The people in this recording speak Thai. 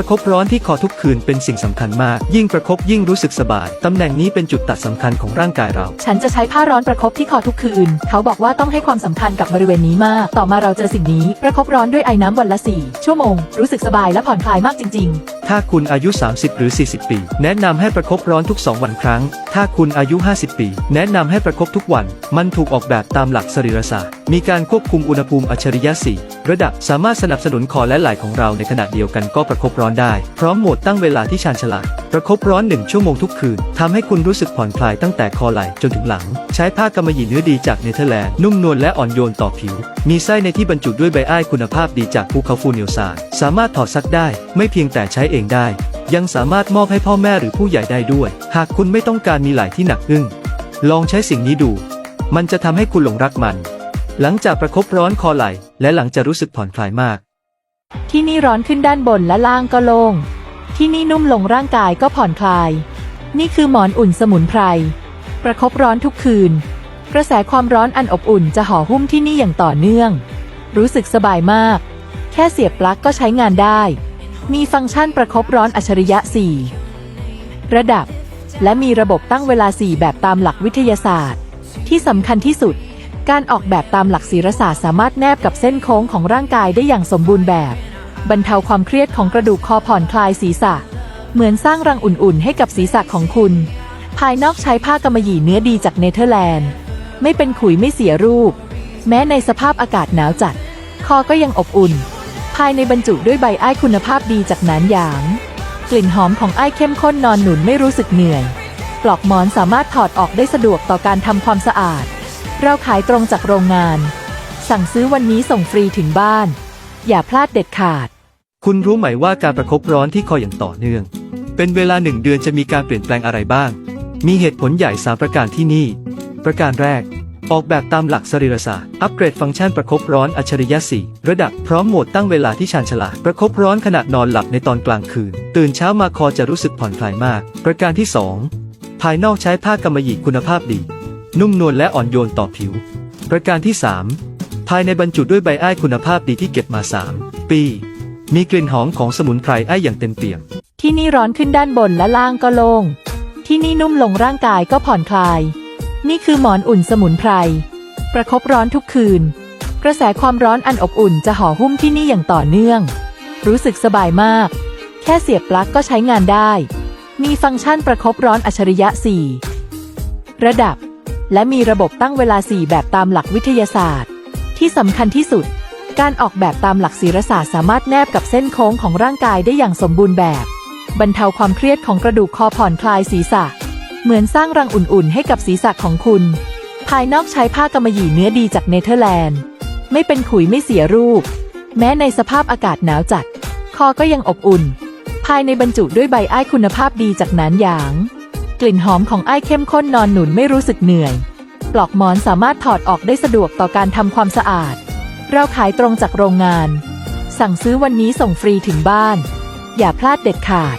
ประคบร้อนที่คอทุกคืนเป็นสิ่งสำคัญมาก ยิ่งประคบยิ่งรู้สึกสบายตำแหน่งนี้เป็นจุดตัดสำคัญของร่างกายเรา ฉันจะใช้ผ้าร้อนประคบที่คอทุกคืน เขาบอกว่าต้องให้ความสำคัญกับบริเวณนี้มาก ต่อมาเราเจอสิ่งนี้ ประคบร้อนด้วยไอ้น้ำวันละสี่ชั่วโมง รู้สึกสบายและผ่อนคลายมากจริงถ้าคุณอายุ 30 หรือ 40 ปี แนะนำให้ประคบร้อนทุก 2 วันครั้ง ถ้าคุณอายุ 50 ปี แนะนำให้ประคบทุกวัน มันถูกออกแบบตามหลักสรีรศาสตร์ มีการควบคุมอุณหภูมิอัจฉริยะ 4 ระดับสามารถสนับสนุนคอและไหล่ของเราในขณะเดียวกันก็ประคบร้อนได้ พร้อมโหมดตั้งเวลาที่ชาญฉลาด ประคบร้อน 1 ชั่วโมงทุกคืนทำให้คุณรู้สึกผ่อนคลายตั้งแต่คอไหล่จนถึงหลัง ใช้ผ้ากำมะหยี่เนื้อดีจากเนเธอร์แลนด์นุ่มนวลและอ่อนโยนต่อผิว มีไส้ในที่บรรจุด้วยใบอ้ายคุณภาพดีจากภูเขาฟูเนียวซานสามารถถอดซักได้ ไม่เพียงแต่ใช้เองได้ ยังสามารถมอบให้พ่อแม่หรือผู้ใหญ่ได้ด้วย หากคุณไม่ต้องการมีไหล่ที่หนักอึ้งลองใช้สิ่งนี้ดู มันจะทำให้คุณหลงรักมัน หลังจากประคบร้อนคอไหล่และหลังจะรู้สึกผ่อนคลายมาก ที่นี่ร้อนขึ้นด้านบนและล่างก็โล่ง ที่นี่นุ่มลงร่างกายก็ผ่อนคลาย นี่คือหมอนอุ่นสมุนไพร ประคบร้อนทุกคืน กระแสความร้อนอันอบอุ่นจะห่อหุ้มที่นี่อย่างต่อเนื่อง รู้สึกสบายมาก แค่เสียบปลั๊กก็ใช้งานได้ มีฟังก์ชันประคบร้อนอัจฉริยะ 4 ระดับ และมีระบบตั้งเวลา 4 แบบตามหลักวิทยาศาสตร์ ที่สำคัญที่สุด การออกแบบตามหลักศิลศาสตร์สามารถแนบกับเส้นโค้งของร่างกายได้อย่างสมบูรณ์แบบ บรรเทาความเครียดของกระดูกคอผ่อนคลายศีรษะ เหมือนสร้างรังอุ่นๆ ให้กับศีรษะของคุณ ภายนอกใช้ผ้ากำมะหยี่เนื้อดีจากเนเธอร์แลนด์ ไม่เป็นขุยไม่เสียรูป แม้ในสภาพอากาศหนาวจัด คอก็ยังอบอุ่น ภายในบรรจุด้วยใบอ้ายคุณภาพดีจากหนานหยาง กลิ่นหอมของอ้ายเข้มข้นนอนหนุนไม่รู้สึกเหนื่อย ปลอกหมอนสามารถถอดออกได้สะดวกต่อการทำความสะอาด เราขายตรงจากโรงงาน สั่งซื้อวันนี้ส่งฟรีถึงบ้าน อย่าพลาดเด็ดขาด คุณรู้ไหมว่าการประคบร้อนที่คออย่างต่อเนื่อง เป็นเวลาหนึ่งเดือนจะมีการเปลี่ยนแปลงอะไรบ้าง มีเหตุผลใหญ่สามประการที่นี่ ประการแรก ออกแบบตามหลักสรีรศาสตร์ อัปเกรดฟังก์ชันประคบร้อนอัจฉริยะสี่ระดับพร้อมโหมดตั้งเวลาที่ชาญฉลาด ประคบร้อนขณะนอนหลับในตอนกลางคืน ตื่นเช้ามาคอจะรู้สึกผ่อนคลายมาก ประการที่ 2 ภายนอกใช้ผ้ากำมะหยี่คุณภาพดี นุ่มนวลและอ่อนโยนต่อผิว ประการที่ 3 ภายในบรรจุด้วยใบอ้ายคุณภาพดีที่เก็บมา 3 ปี มีกลิ่นหอมของสมุนไพรอ้ายอย่างเต็มเปี่ยม ที่นี่ร้อนขึ้นด้านบนและล่างก็โล่ง ที่นี่นุ่มลงร่างกายก็ผ่อนคลาย นี่คือหมอนอุ่นสมุนไพร ประคบร้อนทุกคืน กระแสความร้อนอันอบอุ่นจะห่อหุ้มที่นี่อย่างต่อเนื่อง รู้สึกสบายมาก แค่เสียบปลั๊กก็ใช้งานได้ มีฟังก์ชันประคบร้อนอัจฉริยะ 4 ระดับ และมีระบบตั้งเวลา 4 แบบตามหลักวิทยาศาสตร์ ที่สำคัญที่สุด การออกแบบตามหลักศิลศาสตร์สามารถแนบกับเส้นโค้งของร่างกายได้อย่างสมบูรณ์แบบ บรรเทาความเครียดของกระดูกคอผ่อนคลายศีรษะ เหมือนสร้างรังอุ่นๆ ให้กับศีรษะของคุณ ภายนอกใช้ผ้ากำมะหยี่เนื้อดีจากเนเธอร์แลนด์ ไม่เป็นขุยไม่เสียรูป แม้ในสภาพอากาศหนาวจัด คอก็ยังอบอุ่น ภายในบรรจุด้วยใบอ้ายคุณภาพดีจากหนานหยาง กลิ่นหอมของไอ้เข้มข้นนอนหนุนไม่รู้สึกเหนื่อย ปลอกหมอนสามารถถอดออกได้สะดวกต่อการทำความสะอาด เราขายตรงจากโรงงาน สั่งซื้อวันนี้ส่งฟรีถึงบ้าน อย่าพลาดเด็ดขาด